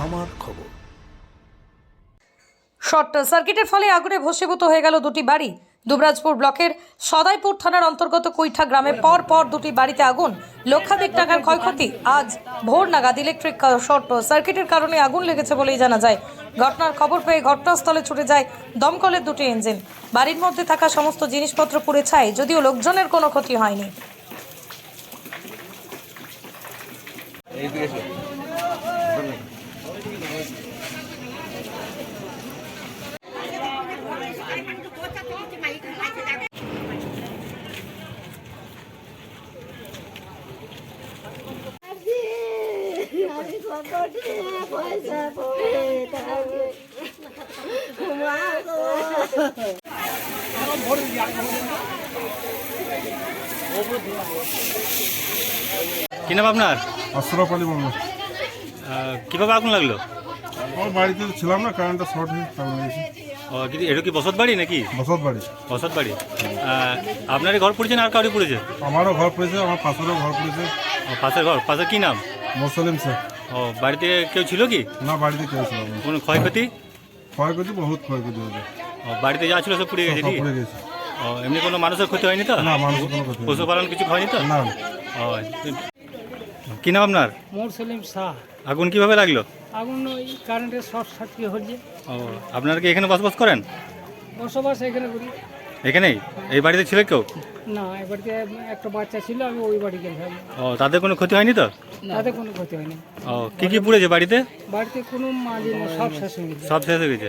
আমার খবর। শর্ট সার্কিটের ফলে আগুনে ভস্মীভূত হয়ে গেল দুটি বাড়ি। দুবরাজপুর ব্লকের সদাইপুর থানার অন্তর্গত কুইঠা গ্রামে পর পর দুটি বাড়িতে আগুন। লক্ষাধিক টাকার ক্ষয়ক্ষতি। আজ ভোর নাগাদ ইলেকট্রিক শর্ট সার্কিটের কারণে আগুন লেগেছে বলেই জানা যায়। ঘটনার খবর পেয়ে ঘটনাস্থলে ছুটে যায় দমকলের দুটি ইঞ্জিন। বাড়ির মধ্যে থাকা সমস্ত জিনিসপত্র পুড়ে ছায় যদিও লোকজনের কোনো ক্ষতি হয়নি। কি নাম আপনার? আশরাফ আলী আহ, আগুন লাগল? আমার বাড়িতে ছিলাম না কারেন্টটা শর্ট হয়ে আগুন লেগেছে ও, কি- এটা কি বসত বাড়ি নাকি? বসত বাড়ি। বসত বাড়ি। আহ, আপনারই ঘর পড়েছে না আর কাউরি পড়েছে? আমারও ঘর পড়েছে আমার পাশেরও ঘর পড়েছে। পাশের ঘর পাশের কি নাম? মোসলিম শেখ ও বাড়িতে কেউ ছিল কি? না বাড়িতে কেউ ছিল না। কোনো ক্ষয়ক্ষতি? ক্ষয়ক্ষতি বহুত ক্ষয়ক্ষতি হয়েছে। ও, বাড়িতে যা ছিল সব পুড়ে গেছে সব পড়ে গেছে। ও এমনি কোনো মানুষের ক্ষতি হয়নি তো? না মানুষের কোনো ক্ষতি হয়নি। পশুপালন কিছু হয়নি তো? না। ও কি নাম আপনার? মোর সেলিম শাহ। আগুন কীভাবে লাগল? আগুন ওই কারেন্টের শর্ট সার্কিট হচ্ছে ও আপনারা কি এখানে বসবাস করেন? বসবাস এখানে করি। এখানেই? এই বাড়িতে ছিল কেউ? না এবারতে একটা বাচ্চা ছিল আমি ওই বাড়ি গেছিলাম ও তাদের কোনো ক্ষতি হয়নি তো? তাদের কোনো ক্ষতি হয়নি। ও কি কি পুড়েছে বাড়িতে? বাড়িতে কোনো মাঝে সব শেষ হয়ে গেছে। সব শেষ হয়ে গেছে।